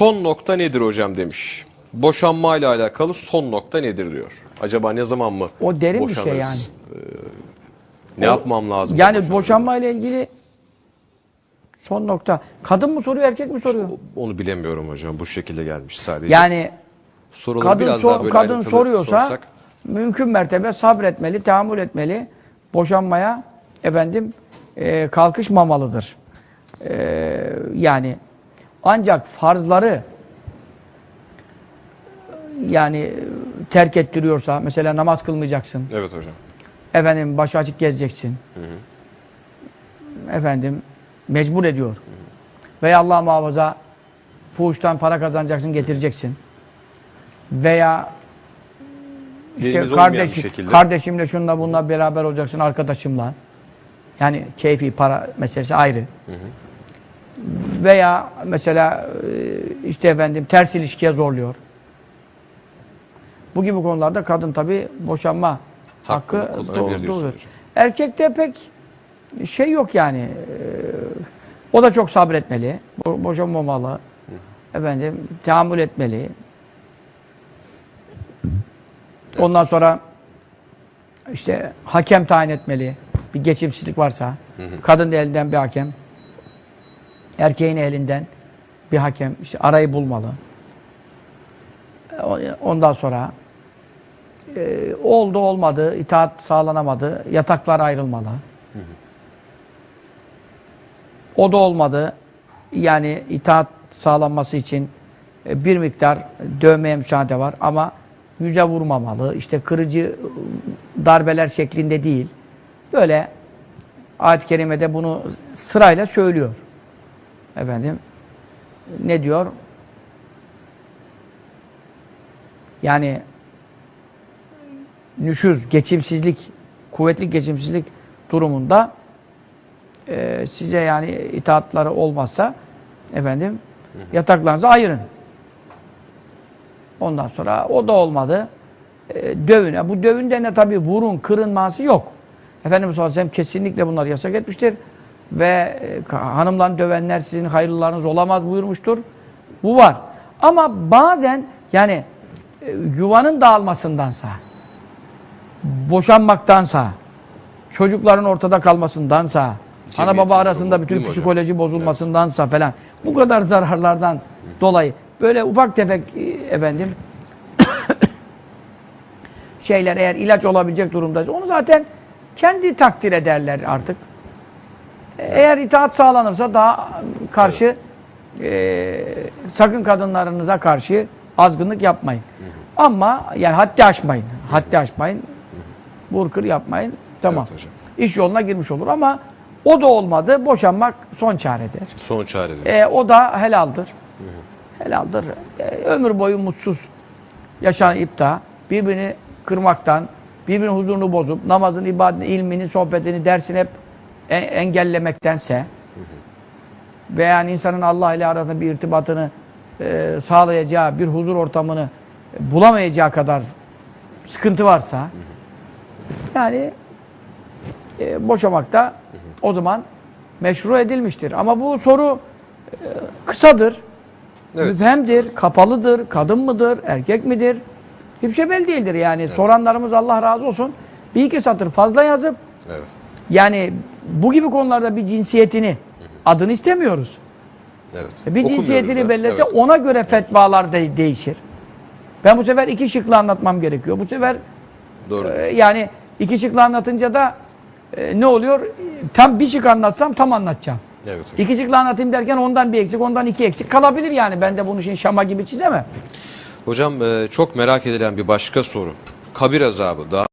Son nokta nedir hocam demiş. Boşanma ile alakalı son nokta nedir diyor. Acaba ne zaman mı O derin bir şey boşanırız? Ee, ne yapmam lazım? Yani boşanmadan? boşanma ile ilgili son nokta. Kadın mı soruyor, erkek mi soruyor? Onu bilemiyorum hocam. Bu şekilde gelmiş sadece. Yani Soruları kadın biraz sor- daha böyle kadın ayrıntılı soruyorsa sorsak. mümkün mertebe sabretmeli, tahammül etmeli. Boşanmaya efendim e, kalkışmamalıdır. E, yani ancak farzları yani terk ettiriyorsa mesela namaz kılmayacaksın. Evet hocam. Efendim başı açık gezeceksin. Efendim mecbur ediyor. Veya Allah muhafaza fuhuştan para kazanacaksın getireceksin. Veya işte şekilde. kardeşimle şunla bununla beraber olacaksın arkadaşımla. Yani keyfi para meselesi ayrı. Veya mesela e, işte efendim ters ilişkiye zorluyor. Bu gibi konularda kadın tabi boşanma hakkı hocam. Erkekte pek şey yok yani. Ee, O da çok sabretmeli. Bo boşanmamalı. Efendim tahammül etmeli. Ondan sonra işte hakem tayin etmeli. Bir geçimsizlik varsa. Kadın elinden bir hakem. Erkeğin elinden bir hakem. işte arayı bulmalı. O- Ondan sonra e, oldu olmadı, itaat sağlanamadı, yataklar ayrılmalı. O da olmadı. Yani itaat sağlanması için e, bir miktar dövmeye müsaade var ama yüze vurmamalı. İşte kırıcı e, darbeler şeklinde değil. Böyle ayet-i kerimede bunu sırayla söylüyor. Efendim ne diyor? Yani nüşüz, geçimsizlik, kuvvetli geçimsizlik durumunda e, size yani itaatları olmazsa efendim yataklarınızı ayırın. Ondan sonra o da olmadı. E, dövün. E, Bu dövün de ne tabi vurun, kırın manası yok. Efendimiz sallallahu aleyhi ve sellem kesinlikle bunları yasak etmiştir. Ve e, hanımlarını dövenler sizin hayırlılarınız olamaz buyurmuştur. Bu var. Ama bazen yani e, yuvanın dağılmasındansa boşanmaktansa, çocukların ortada kalmasındansa, ana Cemiyetin baba arasında bütün psikoloji bozulmasındansa falan bu kadar zararlardan dolayı böyle ufak tefek e, efendim şeyler eğer ilaç olabilecek durumdaysa onu zaten kendi takdir ederler artık. Eğer itaat sağlanırsa daha karşı e, sakın kadınlarınıza karşı azgınlık yapmayın. Ama yani haddi aşmayın. Haddi aşmayın. Vur kır yapmayın. Tamam. Evet hocam. İş yoluna girmiş olur ama o da olmadı. Boşanmak son çaredir. Son çare diyorsun. E, o da helaldir. Helaldir. E, ömür boyu mutsuz yaşanıp da birbirini kırmaktan, birbirinin huzurunu bozup, namazın, ibadetini, ilmini, sohbetini, dersini hep engellemektense veya insanın Allah ile arasında bir irtibatını e, sağlayacağı bir huzur ortamını bulamayacağı kadar sıkıntı varsa yani e, boşamak da o zaman meşru edilmiştir. Ama bu soru e, kısadır, Evet. müphemdir, kapalıdır, kadın mıdır, erkek midir? Hiçbir şey belli değildir yani. Soranlarımız Allah razı olsun. Bir iki satır fazla yazıp Evet. Yani bu gibi konularda bir cinsiyetini, adını istemiyoruz. Evet. Bir cinsiyetini da. belirlese Evet. ona göre fetvalar de değişir. Ben bu sefer iki şıklı anlatmam gerekiyor. Bu sefer Doğru e, yani iki şıklı anlatınca da e, ne oluyor? Tam bir şık anlatsam tam anlatacağım. Evet hocam. İki şıklı anlatayım derken ondan bir eksik, ondan iki eksik kalabilir yani. Ben de bunu şimdi şama gibi çizemem. Hocam e, çok merak edilen bir başka soru. Kabir azabı daha